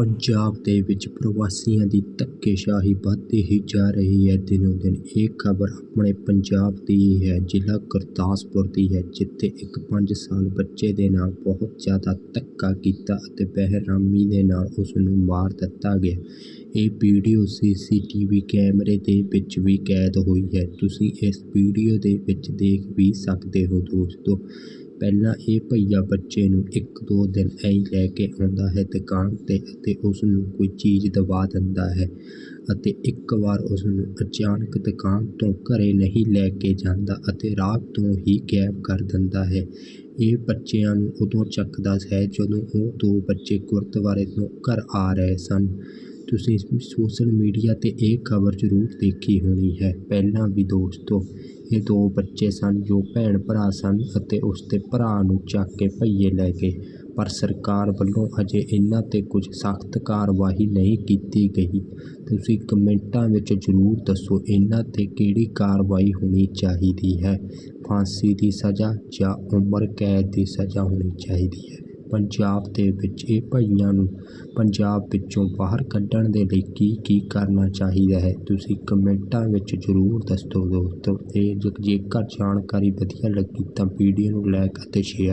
ਪੰਜਾਬ ਦੇ ਵਿੱਚ ਪ੍ਰਵਾਸੀਆਂ ਦੀ ਧੱਕੇਸ਼ਾਹੀ ਵੱਧਦੀ ਹੀ ਜਾ ਰਹੀ ਹੈ। ਦਿਨੋਂ ਦਿਨ ਇਹ ਖਬਰ ਆਪਣੇ ਪੰਜਾਬ ਦੀ ਹੀ ਹੈ। ਜ਼ਿਲ੍ਹਾ ਗੁਰਦਾਸਪੁਰ ਦੀ ਹੈ, ਜਿੱਥੇ ਇੱਕ ਪੰਜ ਸਾਲ ਬੱਚੇ ਦੇ ਨਾਲ ਬਹੁਤ ਜ਼ਿਆਦਾ ਧੱਕਾ ਕੀਤਾ ਅਤੇ ਬਹਿਰਾਮੀ ਦੇ ਨਾਲ ਉਸ ਨੂੰ ਮਾਰ ਦਿੱਤਾ ਗਿਆ। ਇਹ ਵੀਡੀਓ ਸੀਸੀਟੀਵੀ ਕੈਮਰੇ ਦੇ ਵਿੱਚ ਵੀ ਕੈਦ ਹੋਈ ਹੈ। ਤੁਸੀਂ ਇਸ ਵੀਡੀਓ ਦੇ ਵਿੱਚ ਦੇਖ ਵੀ ਸਕਦੇ ਹੋ ਦੋਸਤੋ ਪਹਿਲਾਂ ਇਹ ਭਈਆ ਬੱਚੇ ਨੂੰ ਇੱਕ ਦੋ ਦਿਨ ਐਂ ਲੈ ਕੇ ਆਉਂਦਾ ਹੈ ਦੁਕਾਨ 'ਤੇ ਅਤੇ ਉਸ ਨੂੰ ਕੋਈ ਚੀਜ਼ ਦਵਾ ਦਿੰਦਾ ਹੈ ਅਤੇ ਇੱਕ ਵਾਰ ਉਸ ਨੂੰ ਅਚਾਨਕ ਦੁਕਾਨ ਤੋਂ ਘਰ ਨਹੀਂ ਲੈ ਕੇ ਜਾਂਦਾ ਅਤੇ ਰਾਤ ਤੋਂ ਹੀ ਗਾਇਬ ਕਰ ਦਿੰਦਾ ਹੈ। ਇਹ ਬੱਚਿਆਂ ਨੂੰ ਉਦੋਂ ਚੱਕਦਾ ਹੈ ਜਦੋਂ ਉਹ ਦੋ ਬੱਚੇ ਗੁਰਦੁਆਰੇ ਤੋਂ ਘਰ ਆ ਰਹੇ ਸਨ। ਤੁਸੀਂ ਸੋਸ਼ਲ ਮੀਡੀਆ 'ਤੇ ਇਹ ਖਬਰ ਜ਼ਰੂਰ ਦੇਖੀ ਹੋਣੀ ਹੈ। ਪਹਿਲਾਂ ਵੀ ਦੋਸਤੋ, ਇਹ ਦੋ ਬੱਚੇ ਸਨ, ਜੋ ਭੈਣ ਭਰਾ ਸਨ ਅਤੇ ਉਸ ਦੇ ਭਰਾ ਨੂੰ ਚੱਕ ਕੇ ਭਈਏ ਲੈ ਗਏ। ਪਰ ਸਰਕਾਰ ਵੱਲੋਂ ਅਜੇ ਇਹਨਾਂ 'ਤੇ ਕੁਝ ਸਖਤ ਕਾਰਵਾਈ ਨਹੀਂ ਕੀਤੀ ਗਈ। ਤੁਸੀਂ ਕਮੈਂਟਾਂ ਵਿੱਚ ਜ਼ਰੂਰ ਦੱਸੋ ਇਹਨਾਂ 'ਤੇ ਕਿਹੜੀ ਕਾਰਵਾਈ ਹੋਣੀ ਚਾਹੀਦੀ ਹੈ। ਫਾਂਸੀ ਦੀ ਸਜ਼ਾ ਜਾਂ ਉਮਰ ਕੈਦ ਦੀ ਸਜ਼ਾ ਹੋਣੀ ਚਾਹੀਦੀ ਹੈ। ਪੰਜਾਬ ਦੇ ਵਿੱਚ ਇਹ ਭਾਈਆਂ ਨੂੰ ਪੰਜਾਬ ਵਿੱਚੋਂ ਬਾਹਰ ਕੱਢਣ ਦੇ ਲਈ ਕੀ ਕੀ ਕਰਨਾ ਚਾਹੀਦਾ ਹੈ, ਤੁਸੀਂ ਕਮੈਂਟਾਂ ਵਿੱਚ ਜ਼ਰੂਰ ਦੱਸੋ ਦੋਸਤੋ। ਅਤੇ ਜੇਕਰ ਜਾਣਕਾਰੀ ਵਧੀਆ ਲੱਗੀ ਤਾਂ ਵੀਡੀਓ ਨੂੰ ਲਾਈਕ ਅਤੇ ਸ਼ੇਅਰ